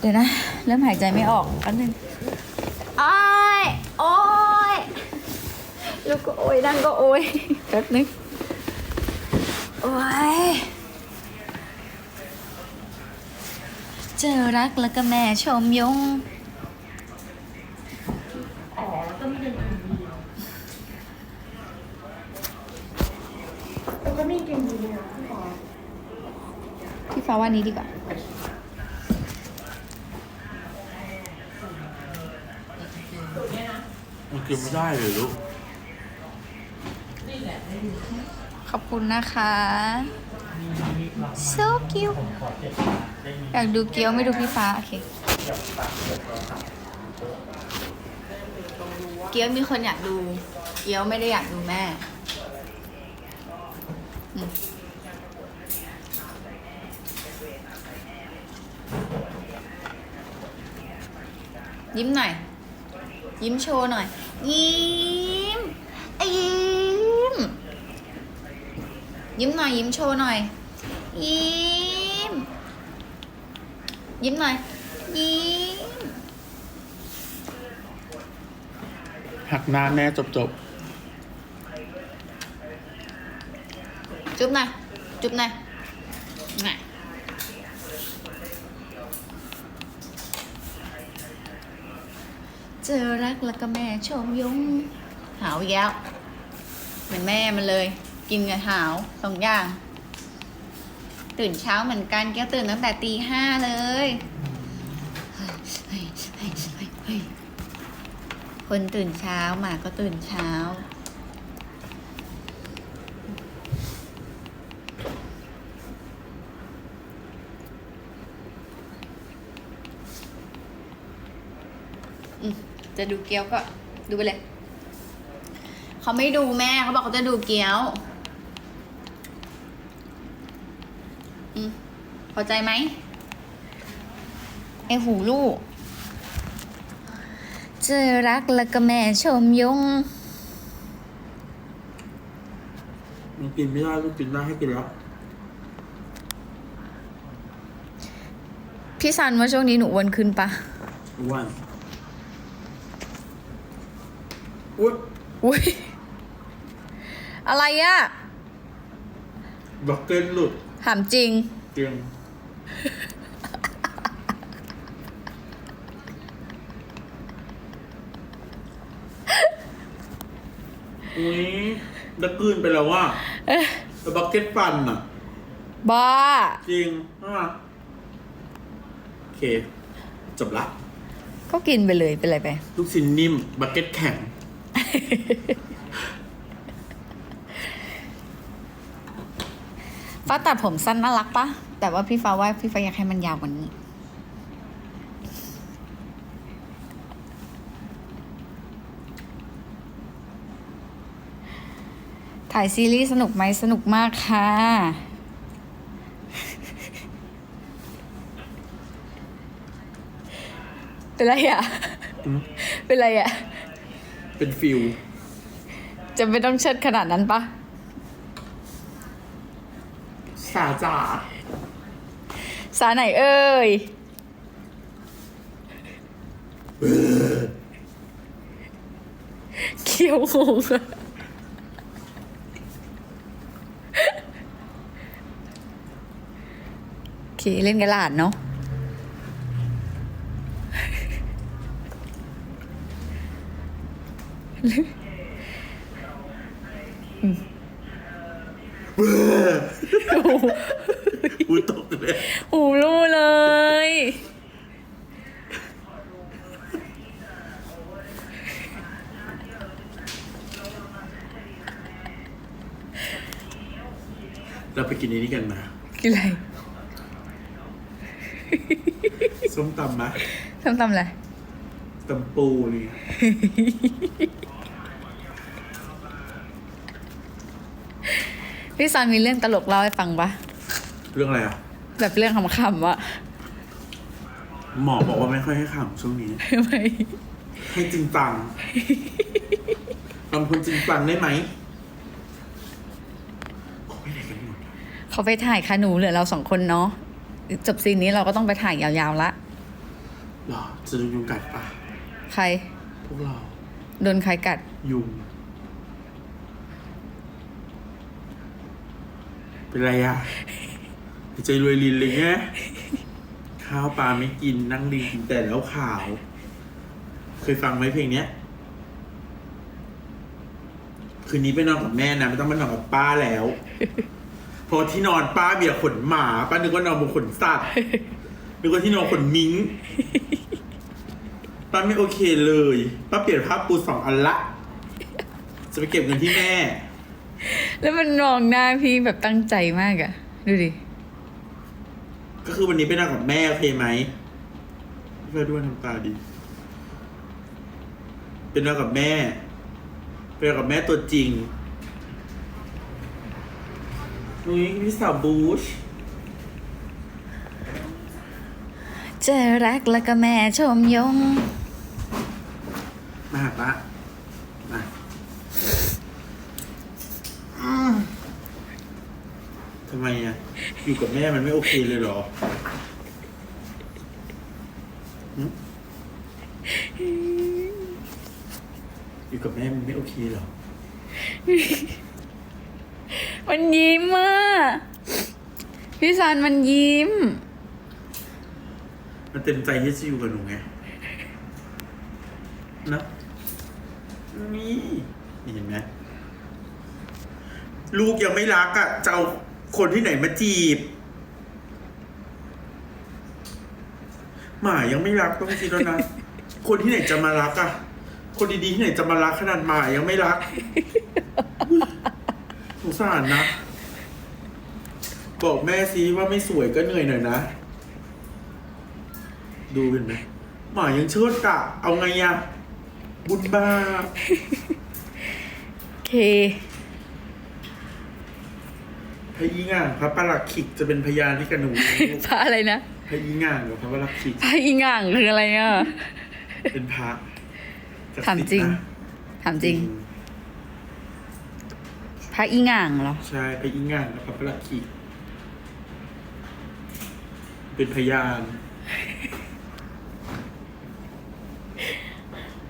เดี๋ยวนะ เริ่มหายใจไม่ออกแป๊บนึงอ้ายโอ้ยลูกก็โอยนั่งก็โอยแป๊บนึงโอ้ยเจอรักแล้วก็แม่ชมยงอ๋อแล้วก็มีดนตรีแล้วก็มีดนตรีนะพี่ปอพี่ฟ้าว่านี้ดีกว่า มัน กินไม่ได้เลยลูกขอบคุณนะคะ so cute อยากดูเกี๊ยวไม่ดูพี่ฟ้า โอเค เกี๊ยวมีคนอยากดู เกี๊ยวไม่ได้อยากดูแม่อืมยิ้มหน่อย ยิ้มโชว์หน่อย ยิ้มอะยิ้ม ยิ้มหน่อย ยิ้มโชว์หน่อย ยิ้ม ยิ้มหน่อย ยิ้ม หักหน้าแม่จบจบจุ๊บหน่อย จุ๊บหน่อยน่ะ เจอรักแล้วก็แม่ชมยงหาวอีกแล้วเหมือนแม่มันเลย กินกับหาวสองอย่าง ตื่นเช้าเหมือนกันแก้วตื่นตั้งแต่ตีห้าเลยเฮ้ยเฮ้ยเฮ้ยเฮ้ยเฮ้ยคนตื่นเช้าหมาก็ตื่นเช้า อืม จะดูเกี๊ยวก็ดูไปเลยเขาไม่ดูแม่เขาบอกเขาจะดูเกี๊ยวอืมพอใจไหมไอหูลูกเจอรักแล้วก็แม่ชมยง มันกินไม่ได้ลูกกินได้ให้กินแล้วพี่ซันว่าช่วงนี้หนูอ้วนขึ้นปะอ้วน อุ้ยอุ้ยอะไรอะบักเก็ตหลุดถามจริงเตียงอุ้ยดักกลืนไปแล้วว่ะแต่บักเก็ตปั่นอะ บ้า จริงอะโอเค จบละ ก็กินไปเลยเป็นไรไป ลูกชิ้นนิ่ม บักเก็ตแข็ง ฟ้าตัดผมสั้นน่ารักปะแต่ว่าพี่ฟ้าว่าพี่ฟ้าอยากให้มันยาวกว่านี้ ถ่ายซีรีส์สนุกไหมสนุกมากค่ะ เป็นไรอะอืมเป็นไรอะ เป็นฟิลจะไม่ต้องเชิดขนาดนั้นปะสาจ่าสาไหนเอ่ยเขียวงงอะโอเค เล่นกับหลานเนาะ อุ้ยตกเลยหูรู้เลย เราไปกินอันนี้กันนะกินอะไร ส้มตำมะทำทำอะไรตำปูนี่พี่ซันมีเรื่องตลกเล่าให้ฟังปะ เรื่องอะไรอะ แบบเรื่องขำๆอะหมอบอกว่าไม่ค่อยให้ขำช่วงนี้ ทำไมให้จริงจังทำคนจริงจังได้ไหมเขาไปไหนกันหมดอะเขาไปถ่ายคาหนูเหลือเราสองคนเนาะจบซีนนี้เราก็ต้องไปถ่ายยาวๆละอหรอจะโดนยุงกัดปะใครพวกเราโดนใครกัด ยุง เป็นไรอะ ใจรวยลินเลยไงข้าวปลาไม่กินนั่งดีกินแต่แล้วขาว เคยฟังไหมเพลงเนี้ย คืนนี้ไปนอนกับแม่นะไม่ต้องมานอนกับป้าแล้วพราะที่นอนป้าเบียขนหมาป้านึกว่านอนบนขนสัตว์นึกว่าที่นอนขนมิงป้าไม่โอเคเลยป้าเปลี่ยนผ้าปูสองอันละ จะไปเก็บเงินที่แม่ แล้วมันมองหน้าพี่แบบตั้งใจมากอะดูดิ ก็คือวันนี้ไปนอนกับแม่โอเคไหมพี่ฟ้าด้วยทำตาดีเป็นนอนกับแม่ไปนอนกับแม่ตัวจริงนุ้ยพี่สาวบูชเจอรักแล้วก็แม่ชมยง มาหาปะมาอืมทำไมอะ อยู่กับแม่มันไม่โอเคเลยเหรอหึอยู่กับแม่มันไม่โอเคเหรอ มันยิ้มอะพี่ซันมันยิ้ม มันเต็มใจที่จะอยู่กับหนูไงนะนี่นี่เห็นไหมลูกยังไม่รักอะ่ะจะเอา คนที่ไหนมาจีบ หมายังไม่รักต้องคิดแล้วนะ คนที่ไหนจะมารักอะ่ะ คนดีๆที่ไหนจะมารักขนาดหมายังไม่รักสงสารนะ บอกแม่ซิว่าไม่สวยก็เหนื่อยหน่อยนะ ดูเห็นไหมหมายังเชิดกะ เอาไงอะบุญบ้า โอเค พระยีง่างพระประหลักขิกจะเป็นพยานที่กับหนูพระอะไรนะพระยีง่างกับพระประหลักขิกพระอีหง่างคืออะไรอะ เป็นพระศักดิ์ถามสิทธิ์จริง นะถามจริง พระอีหง่างเหรอ ใช่พระยีง่างกับพระประหลักขิกเป็นพยาน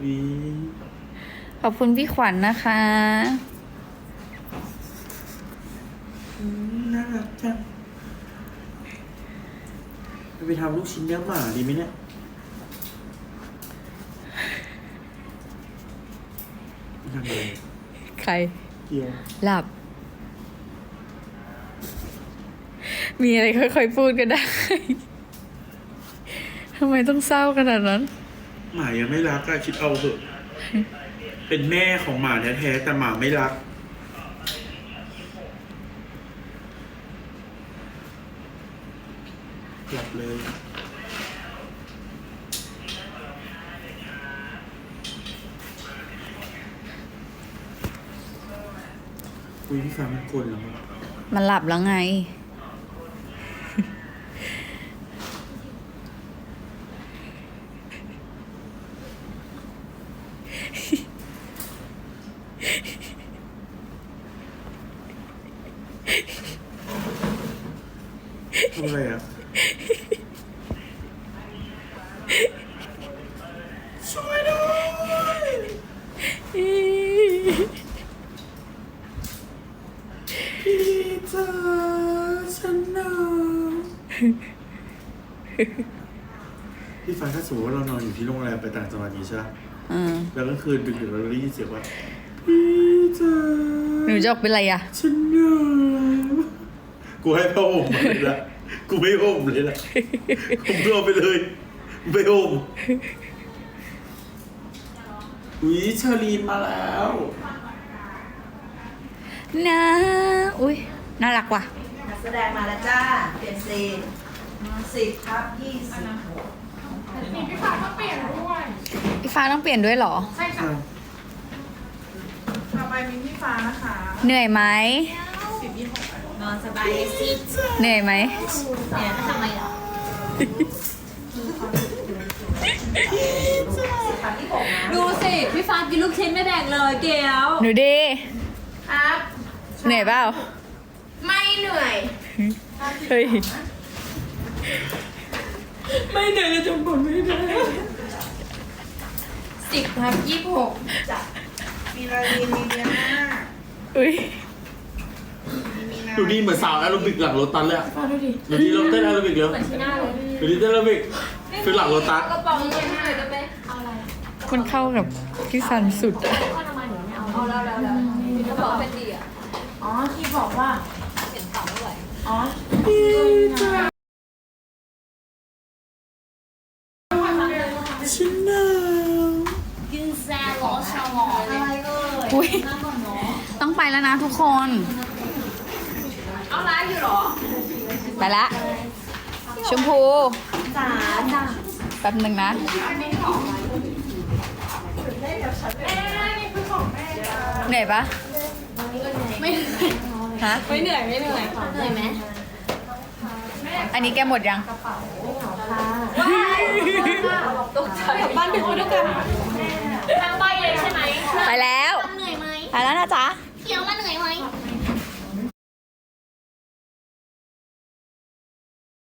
วิขอบคุณพี่ขวัญนะคะ อืมน่า รักจังไปทำลูกชิ้นเนื้อหมาดีไหมเนี่ยไม่ทำเลยใครเดียวหลับ มีอะไรค่อยๆพูดก็ได้ ทำไมต้องเศร้าขนาดนั้น หมายังไม่รักอะคิดเอาเถอะ เป็นแม่ของหมาแท้ๆแต่หมาไม่รัก หลับเลยคุยที่ฟังมันกลนแล้วอมันหลับแล้วไง ทำอะไรอะ ช่วยด้วยพี่จ๋าฉันหนาวพี่ฟ้าถ้าสมมติว่าเรานอนอยู่ที่โรงแรมไปต่างจังหวัดนี้ใช่ไหมอืมแล้วก็คืนดึกๆเราได้ยินเสียงว่าพี่จ๋าหนูจะออกเป็นไรอะฉันหนาวกูให้พ่อห่มมาเลยละกูไม่ห่มเลยละผมตัวไปเลย ไม่ห่มอุ้ยเชอรีนมาแล้ว นะอุ้ยน่ารักว่ะ นักแสดงมาแล้วจ้า เปลี่ยนซีนสิบครับยี่สิบหกพี่ฟ้าต้องเปลี่ยนด้วย พี่ฟ้าต้องเปลี่ยนด้วยเหรอ ใช่ค่ะ ต่อไปมีพี่ฟ้านะคะเหนื่อยไหม สิบยี่หกนอนสบายสิเหนื่อยไหม เนี่ยทำไมเหรอ ดูสิพี่ฟ้ากินลูกชิ้นไม่แบ่งเลยเกลียวหนูดีครับ เหนื่อยเปล่าไม่เหนื่อย เฮ้ยไม่ได้เลยจำบนไม่ได้สิบทับยี่สิบหกมีลาลีมีเดียนาอุ้ยมีนาดูดีเหมือนสาวแอโรบิกหลังโรตัสเลยอะฟังดูดิดูดีเราเต้นแอโรบิกเร็วที่หน้าเลยดูดีเต้นแอโรบิก คือหลังโรตัสกระป๋องเงินเลยได้ไหมเอาอะไรคนเข้ากับพี่สันสุดอะก็ทำไมหนูไม่เอาเอาแล้วแล้วแล้วกระป๋องเป็นดีอะอ๋อที่บอกว่าเห็นต่ำไม่ไหวอ๋อฉันหนาวกินแซ่บล้อชาวออะไรเอ่ยอุ้ยนั่งก่อนเนาะต้องไปแล้วนะทุกคน เอาร้านอยู่เหรอ ไปละ ชมพูจ๋าจ้าแป๊บหนึ่งนะเหนื่อยปะไม่ฮะไม่เหนื่อยไม่เหนื่อยเหนื่อยไหมอันนี้แกหมดยังตกใจบ้านเป็นคนด้วยกันทางใบเลยใช่ไหมไปแล้วเหนื่อยไหมไปแล้วนะจ๊ะ